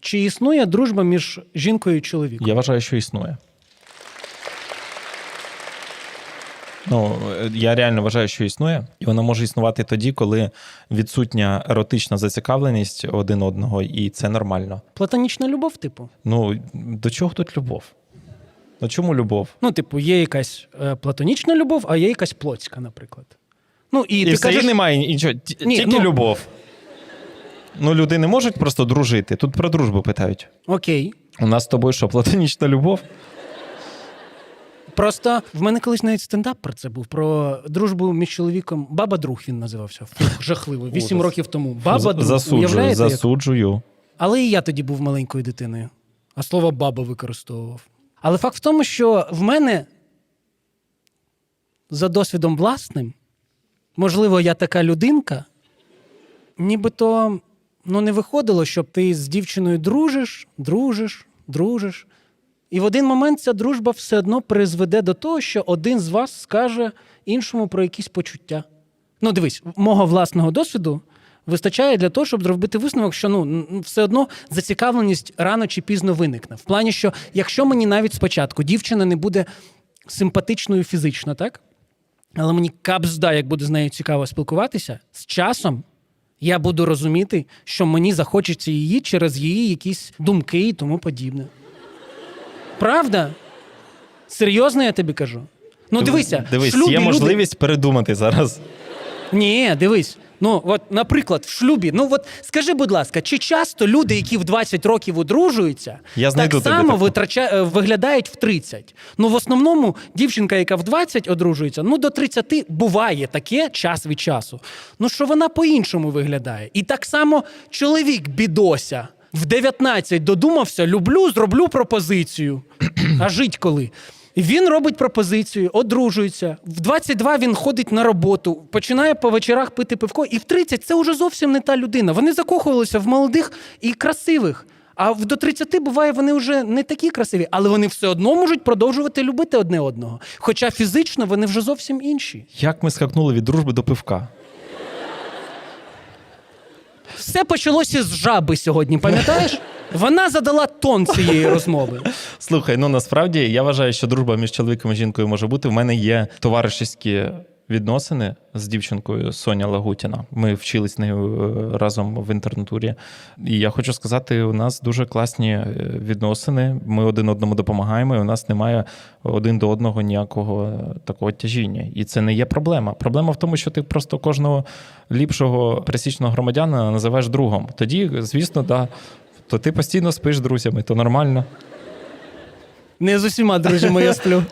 Чи існує дружба між жінкою і чоловіком? Я вважаю, що існує. Ну, я реально вважаю, що існує, і вона може існувати тоді, коли відсутня еротична зацікавленість один одного, і це нормально. Платонічна любов, типу. Ну, до чого тут любов? Ну чому любов? Ну, типу, є якась е, платонічна любов, а є якась плотська, наприклад. Ну, і, І, ти все, кажеш, немає нічого, Ні, тільки ну- любов. Ну, люди не можуть просто дружити. Тут про дружбу питають. окей. У нас з тобою що, платонічна любов? Просто в мене колись навіть стендап про це був. Про дружбу між чоловіком. Баба друг він називався. Фух, жахливо. Вісім років тому. Баба друг. засуджую, Уявляєте, як? засуджую. Але і я тоді був маленькою дитиною, а слово баба використовував. Але факт в тому, що в мене за досвідом власним, можливо, я така людинка, нібито ну, не виходило, щоб ти з дівчиною дружиш, дружиш, дружиш. І в один момент ця дружба все одно призведе до того, що один з вас скаже іншому про якісь почуття. Ну, дивись, мого власного досвіду вистачає для того, щоб зробити висновок, що ну все одно зацікавленість рано чи пізно виникне. В плані, що якщо мені навіть спочатку дівчина не буде симпатичною фізично, так? Але мені капзда, як буде з нею цікаво спілкуватися, з часом я буду розуміти, що мені захочеться її через її якісь думки і тому подібне. Правда? Серйозно я тобі кажу. Ну, дивися, Дивись, шлюбі є люди- можливість передумати зараз. ні, дивись. Ну, от, наприклад, в шлюбі. Ну, от скажи, будь ласка, чи часто люди, які в 20 років одружуються, Я знайду так тобі само таку. витрача... е, виглядають в 30? Ну, в основному, дівчинка, яка в 20 одружується, ну до 30 буває таке час від часу. Ну, що вона по-іншому виглядає. І так само чоловік бідося. В 19 додумався, люблю, зроблю пропозицію. А жить коли? Він робить пропозицію, одружується. В 22 він ходить на роботу, починає по вечорах пити пивко, і в 30 це вже зовсім не та людина. Вони закохувалися в молодих і красивих. А до 30 буває, вони вже не такі красиві, але вони все одно можуть продовжувати любити одне одного. Хоча фізично вони вже зовсім інші. Як ми скакнули від дружби до пивка? Все почалося з жаби сьогодні, пам'ятаєш? Вона задала тон цієї розмови. Слухай, ну насправді я вважаю, що дружба між чоловіком і жінкою може бути. В мене є товаришівські відносини з дівчинкою Соня Лагутіна. Ми вчились нею е, разом в інтернатурі. І я хочу сказати, у нас дуже класні е, відносини. Ми один одному допомагаємо, і у нас немає один до одного ніякого е, такого тяжіння. І це не є проблема. Проблема в тому, що ти просто кожного ліпшого пересічного громадяна називаєш другом. Тоді, звісно, да. То ти постійно спиш з друзями, то нормально. Не з усіма друзями я сплю.